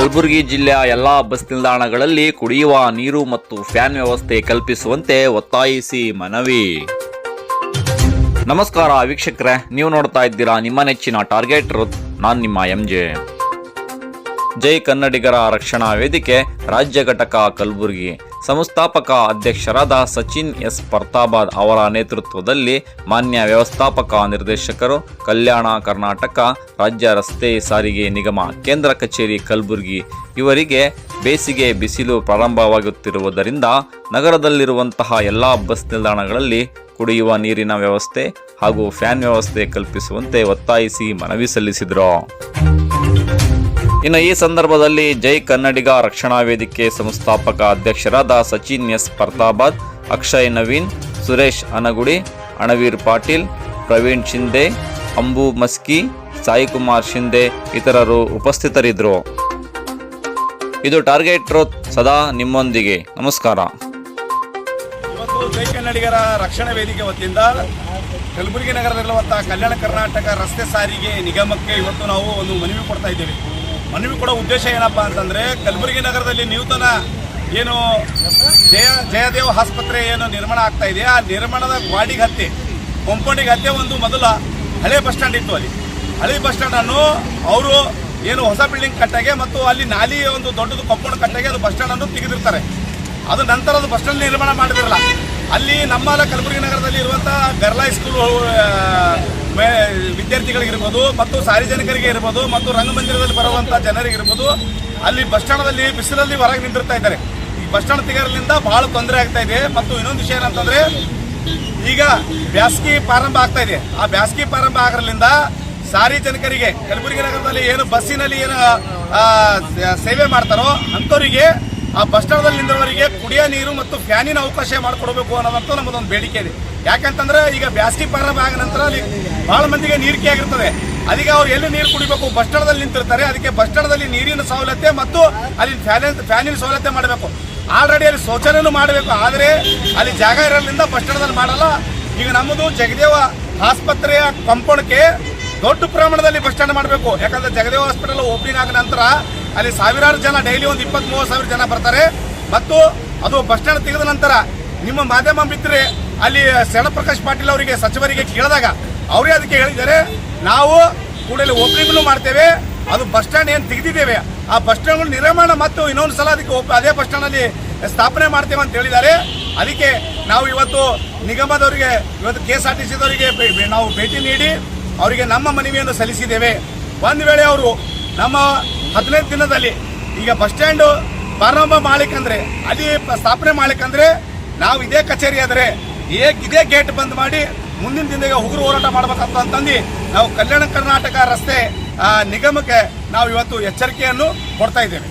ಕಲಬುರಗಿ ಜಿಲ್ಲೆಯ ಎಲ್ಲಾ ಬಸ್ ನಿಲ್ದಾಣಗಳಲ್ಲಿ ಕುಡಿಯುವ ನೀರು ಮತ್ತು ಫ್ಯಾನ್ ವ್ಯವಸ್ಥೆ ಕಲ್ಪಿಸುವಂತೆ ಒತ್ತಾಯಿಸಿ ಮನವಿ. ನಮಸ್ಕಾರ ವೀಕ್ಷಕರೇ, ನೀವು ನೋಡ್ತಾ ಇದ್ದೀರಾ ನಿಮ್ಮ ನೆಚ್ಚಿನ ಟಾರ್ಗೆಟ್ ನಾನು ನಿಮ್ಮ ಎಂ ಜೆ ಜೈ ಕನ್ನಡಿಗರ ರಕ್ಷಣಾ ವೇದಿಕೆ, ರಾಜ್ಯ ಘಟಕ ಕಲಬುರಗಿ. ಸಂಸ್ಥಾಪಕ ಅಧ್ಯಕ್ಷರಾದ ಸಚಿನ್ ಎಸ್ ಪರ್ತಾಬಾದ್ ಅವರ ನೇತೃತ್ವದಲ್ಲಿ ಮಾನ್ಯ ವ್ಯವಸ್ಥಾಪಕ ನಿರ್ದೇಶಕರು, ಕಲ್ಯಾಣ ಕರ್ನಾಟಕ, ರಾಜ್ಯ ರಸ್ತೆ ಸಾರಿಗೆ ನಿಗಮ, ಕೇಂದ್ರ ಕಚೇರಿ ಕಲಬುರಗಿ ಇವರಿಗೆ ಬೇಸಿಗೆ ಬಿಸಿಲು ಪ್ರಾರಂಭವಾಗುತ್ತಿರುವುದರಿಂದ ನಗರದಲ್ಲಿರುವಂತಹ ಎಲ್ಲ ಬಸ್ ನಿಲ್ದಾಣಗಳಲ್ಲಿ ಕುಡಿಯುವ ನೀರಿನ ವ್ಯವಸ್ಥೆ ಹಾಗೂ ಫ್ಯಾನ್ ವ್ಯವಸ್ಥೆ ಕಲ್ಪಿಸುವಂತೆ ಒತ್ತಾಯಿಸಿ ಮನವಿ ಸಲ್ಲಿಸಿದರು. ಇನ್ನು ಈ ಸಂದರ್ಭದಲ್ಲಿ ಜೈ ಕನ್ನಡಿಗ ರಕ್ಷಣಾ ವೇದಿಕೆ ಸಂಸ್ಥಾಪಕ ಅಧ್ಯಕ್ಷರಾದ ಸಚಿನ್ ಎಸ್ ಪರ್ತಾಬಾದ್ ಅಕ್ಷಯ್ ನವೀನ್, ಸುರೇಶ್ ಅನಗುಡಿ, ಅಣವೀರ್ ಪಾಟೀಲ್, ಪ್ರವೀಣ್ ಶಿಂದೆ ಅಂಬು ಮಸ್ಕಿ ಸಾಯಿಕುಮಾರ್ ಶಿಂದೆ ಇತರರು ಉಪಸ್ಥಿತರಿದ್ದರು. ಇದು ಟಾರ್ಗೆಟ್ ಟ್ರೋತ್ ಸದಾ ನಿಮ್ಮೊಂದಿಗೆ. ನಮಸ್ಕಾರ. ಇವತ್ತು ಜೈ ಕನ್ನಡಿಗರ ರಕ್ಷಣಾ ವೇದಿಕೆ ವತಿಯಿಂದ ಕಲಬುರಗಿ ನಗರದಲ್ಲಿರುವಂತಹ ಕಲ್ಯಾಣ ಕರ್ನಾಟಕ ರಸ್ತೆ ಸಾರಿಗೆ ನಿಗಮಕ್ಕೆ ಇವತ್ತು ನಾವು ಒಂದು ಮನವಿ ಕೊಡ್ತಾ ಇದ್ದೇವೆ. ಮನವಿ ಕೊಡೋ ಉದ್ದೇಶ ಏನಪ್ಪ ಅಂತಂದ್ರೆ ಕಲಬುರಗಿ ನಗರದಲ್ಲಿ ನೂತನ ಏನು ಜಯ ಜಯದೇವ ಆಸ್ಪತ್ರೆ ಏನು ನಿರ್ಮಾಣ ಆಗ್ತಾ ಇದೆ. ಆ ನಿರ್ಮಾಣದ ಗ್ವಾಡಿಗೆ ಹತ್ತಿ, ಕಾಂಪೌಂಡಿಗೆ ಹತ್ತಿ ಒಂದು ಮೊದಲ ಹಳೆ ಬಸ್ ಸ್ಟ್ಯಾಂಡ್ ಇತ್ತು ಅಲ್ಲಿ. ಹಳೆ ಬಸ್ ಸ್ಟ್ಯಾಂಡ್ ಅನ್ನು ಅವರು ಏನು ಹೊಸ ಬಿಲ್ಡಿಂಗ್ ಕಟ್ಟಾಗೆ ಮತ್ತು ಅಲ್ಲಿ ನಾಲಿ ಒಂದು ದೊಡ್ಡದು ಕಂಪೌಂಡ್ ಕಟ್ಟಾಗೆ ಅದು ಬಸ್ ಸ್ಟ್ಯಾಂಡ್ ಅನ್ನು ತೆಗೆದಿರ್ತಾರೆ. ಅದು ನಂತರ ಅದು ಬಸ್ ಸ್ಟ್ಯಾಂಡ್ ನಿರ್ಮಾಣ ಮಾಡಿದಿರಲ್ಲ. ಅಲ್ಲಿ ನಮ್ಮ ಕಲಬುರಗಿ ನಗರದಲ್ಲಿ ಇರುವಂತಹ ಗರ್ಲಾ ಸ್ಕೂಲ್ ವಿದ್ಯಾರ್ಥಿಗಳಿಗಿರ್ಬೋದು ಮತ್ತು ಸಾರ್ವಜನಿಕರಿಗೆ ಇರ್ಬೋದು ಮತ್ತು ರಂಗಮಂದಿರದಲ್ಲಿ ಬರುವಂತಹ ಜನರಿಗಿರ್ಬೋದು, ಅಲ್ಲಿ ಬಸ್ ಸ್ಟ್ಯಾಂಡಲ್ಲಿ ಬಿಸಿಲಲ್ಲಿ ಹೊರಗೆ ನಿಂತಿರ್ತಾ ಇದ್ದಾರೆ. ಈ ಬಸ್ ಸ್ಟ್ಯಾಂಡ್ ತೆಗೆಯೋದ್ರಿಂದ ಬಹಳ ತೊಂದರೆ ಆಗ್ತಾ ಇದೆ. ಮತ್ತು ಇನ್ನೊಂದು ವಿಷಯ ಏನಂತಂದ್ರೆ, ಈಗ ಬ್ಯಾಸ್ಗಿ ಪ್ರಾರಂಭ ಆಗ್ತಾ ಇದೆ. ಆ ಬ್ಯಾಸ್ಗಿ ಪ್ರಾರಂಭ ಆಗೋದ್ರಿಂದ ಸಾರ್ವಜನಿಕರಿಗೆ ಕಲಬುರಗಿ ನಗರದಲ್ಲಿ ಏನು ಬಸ್ಸಿನಲ್ಲಿ ಏನು ಸೇವೆ ಮಾಡ್ತಾರೋ ಅಂಥವರಿಗೆ, ಆ ಬಸ್ ಸ್ಟ್ಯಾಂಡಲ್ಲಿ ನಿಂತವರಿಗೆ ಕುಡಿಯೋ ನೀರು ಮತ್ತು ಫ್ಯಾನಿನ ಅವಕಾಶ ಮಾಡಿಕೊಡ್ಬೇಕು ಅನ್ನೋದಂತೂ ನಮ್ಮದೊಂದು ಬೇಡಿಕೆ ಇದೆ. ಯಾಕಂತಂದ್ರೆ ಈಗ ಬ್ಯಾಸ್ಗಿ ಪ್ರಾರಂಭ ಆದ ನಂತರ ಅಲ್ಲಿ ಬಹಳ ಮಂದಿಗೆ ನೀರಿಕೆ ಆಗಿರ್ತದೆ. ಅದಕ್ಕೆ ಅವ್ರು ಎಲ್ಲಿ ನೀರು ಕುಡಿಬೇಕು? ಬಸ್ ಸ್ಟ್ಯಾಂಡಲ್ಲಿ ನಿಂತಿರ್ತಾರೆ. ಅದಕ್ಕೆ ಬಸ್ ಸ್ಟ್ಯಾಂಡಲ್ಲಿ ನೀರಿನ ಸೌಲಭ್ಯ ಮತ್ತು ಅಲ್ಲಿ ಫ್ಯಾನಿನ ಫ್ಯಾನಿನ ಸೌಲಭ್ಯ ಮಾಡಬೇಕು. ಆಲ್ರೆಡಿ ಅಲ್ಲಿ ಶೌಚಾಲಯನೂ ಮಾಡಬೇಕು. ಆದರೆ ಅಲ್ಲಿ ಜಾಗ ಇರೋದ್ರಿಂದ ಬಸ್ ಸ್ಟ್ಯಾಂಡಲ್ಲಿ ಮಾಡಲ್ಲ. ಈಗ ನಮ್ಮದು ಜಗದೇವ ಆಸ್ಪತ್ರೆಯ ಕಂಪೌಂಡ್ಗೆ ದೊಡ್ಡ ಪ್ರಮಾಣದಲ್ಲಿ ಬಸ್ ಸ್ಟ್ಯಾಂಡ್ ಮಾಡಬೇಕು. ಯಾಕಂದ್ರೆ ಜಗದೇವ ಹಾಸ್ಪಿಟಲ್ ಓಪನಿಂಗ್ ಆದ ನಂತರ ಅಲ್ಲಿ ಸಾವಿರಾರು ಜನ ಡೈಲಿ ಒಂದು ಇಪ್ಪತ್ತ್ ಮೂವತ್ತು ಸಾವಿರ ಜನ ಬರ್ತಾರೆ. ಮತ್ತು ಅದು ಬಸ್ ಸ್ಟ್ಯಾಂಡ್ ತೆಗೆದ ನಂತರ ನಿಮ್ಮ ಮಾಧ್ಯಮ ಮಿತ್ರರೆ, ಅಲ್ಲಿ ಶರಣಪ್ರಕಾಶ್ ಪಾಟೀಲ್ ಅವರಿಗೆ, ಸಚಿವರಿಗೆ ಕೇಳಿದಾಗ ಅವರೇ ಅದಕ್ಕೆ ಹೇಳಿದ್ದಾರೆ, ನಾವು ಕೂಡಲೇ ಓಪನಿಂಗ್ನು ಮಾಡ್ತೇವೆ. ಅದು ಬಸ್ ಸ್ಟ್ಯಾಂಡ್ ಏನು ತೆಗೆದಿದ್ದೇವೆ. ಆ ಬಸ್ ಸ್ಟ್ಯಾಂಡ್ ನಿರ್ಮಾಣ ಮತ್ತು ಇನ್ನೊಂದು ಸಲ ಅದಕ್ಕೆ ಅದೇ ಬಸ್ ಸ್ಟ್ಯಾಂಡಲ್ಲಿ ಸ್ಥಾಪನೆ ಮಾಡ್ತೇವೆ ಅಂತ ಹೇಳಿದ್ದಾರೆ. ಅದಕ್ಕೆ ನಾವು ಇವತ್ತು ನಿಗಮದವರಿಗೆ, ಇವತ್ತು ಕೆ ಎಸ್ ಆರ್ ಟಿ ನಾವು ಭೇಟಿ ನೀಡಿ ಅವರಿಗೆ ನಮ್ಮ ಮನವಿಯನ್ನು ಸಲ್ಲಿಸಿದ್ದೇವೆ. ಒಂದು ವೇಳೆ ಅವರು ನಮ್ಮ ಹದಿನೈದು ದಿನದಲ್ಲಿ ಈಗ ಬಸ್ ಸ್ಟ್ಯಾಂಡು ಪ್ರಾರಂಭ ಮಾಡಲಿಕ್ಕಂದ್ರೆ, ಅಲ್ಲಿ ಸ್ಥಾಪನೆ ಮಾಡಲಿಕ್ಕಂದ್ರೆ, ನಾವು ಇದೇ ಕಚೇರಿ ಆದರೆ ಇದೇ ಗೇಟ್ ಬಂದ್ ಮಾಡಿ ಮುಂದಿನ ದಿನದಾಗ ಉಗುರು ಹೋರಾಟ ಮಾಡಬೇಕಂತ ಅಂತಂದು ನಾವು ಕಲ್ಯಾಣ ಕರ್ನಾಟಕ ರಸ್ತೆ ನಿಗಮಕ್ಕೆ ನಾವು ಇವತ್ತು ಎಚ್ಚರಿಕೆಯನ್ನು ಕೊಡ್ತಾ ಇದ್ದೇವೆ.